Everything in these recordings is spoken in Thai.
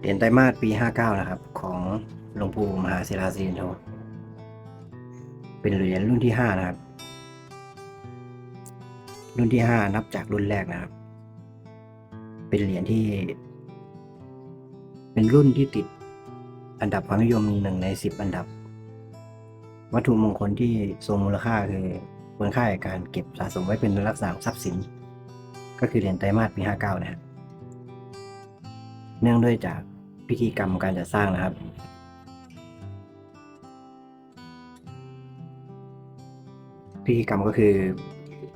เหรียญไตรมาสปี 59 นะครับ ของหลวงปู่มหาศิลาสิรินโทเป็นเหรียญรุ่นที่ 5 นะครับ รุ่นที่ 5 นับจากรุ่นแรกนะครับ เป็นเหรียญที่ เป็นรุ่นที่ติดอันดับความนิยมหนึ่งใน 10 อันดับ วัตถุมงคลที่ทรงมูลค่าคือคุณค่าแก่การเก็บสะสมไว้เป็นลักษณะทรัพย์สิน ก็คือเหรียญไตรมาสปี 59 นะครับเนื่องด้วยจาก พิธีกรรมการจัดสร้างนะครับ พิธีกรรมก็คือ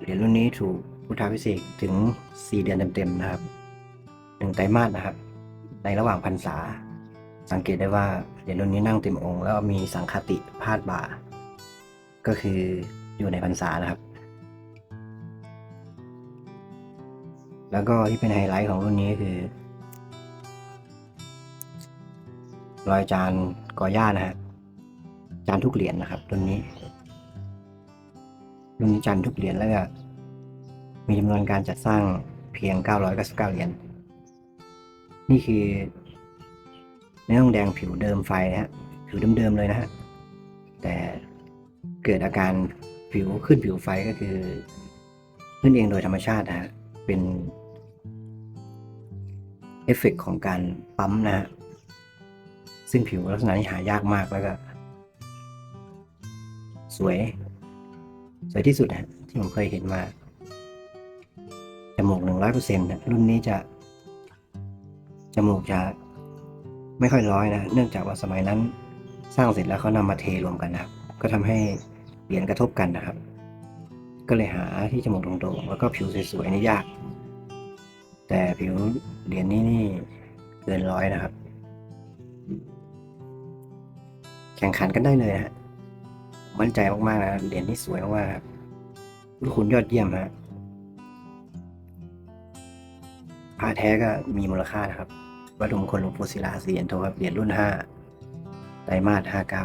เหรียญรุ่นนี้ถูกพุทธาพิเศษถึง 4 เดือนเต็มๆนะครับหนึ่งไตรมาสนะครับ ในระหว่างพรรษา สังเกตได้ว่าเหรียญรุ่นนี้นั่งเต็มองค์ แล้วมีสังคติพาดบ่า ก็คืออยู่ในพรรษานะครับแล้วก็ที่เป็นไฮไลท์ของรุ่นนี้คือ รอยจานกอหญ้านะฮะจานทุกเหรียญนะครับรุ่นนี้รุ่นนี้จานทุกเหรียญแล้วก็มีจำนวนการจัดสร้างเพียง 999 เหรียญนี่คือเนื้อทองแดงผิวเดิมไฟนะฮะผิวเดิมๆเลยนะฮะแต่เกิดอาการผิวขึ้นผิวไฟก็คือ ขึ้นเองโดยธรรมชาตินะฮะเป็นเอฟเฟกต์ของการปั๊มนะฮะ ซึ่งผิวลักษณะนี้หายากมากแล้วก็ สวย สวยที่สุดนะที่ผมเคยเห็นมาจมูกหนึ่งร้อยเปอร์เซ็นต์รุ่นนี้จะจมูกจะไม่ค่อยร้อยนะ เนื่องจากว่าสมัยนั้นสร้างเสร็จแล้วเขานำมาเทรวมกันนะครับ ก็ทำให้เหรียญกระทบกันนะครับ ก็เลยหาที่จมูกตรงๆแล้วก็ผิวสวยๆนี่ยาก แต่ผิวเหรียญนี้นี่เกินร้อยนะครับ แข่งขันกันได้เลยนะฮะมั่นใจมากๆนะเหรียญที่สวยมากๆครับลูกคุณยอดเยี่ยมฮะผ้าแท้ก็มีมูลค่านะครับ วัตถุมงคลหลวงปู่ศิลาเสียนโทครับเหรียญรุ่นห้าไตรมาสห้าเก้า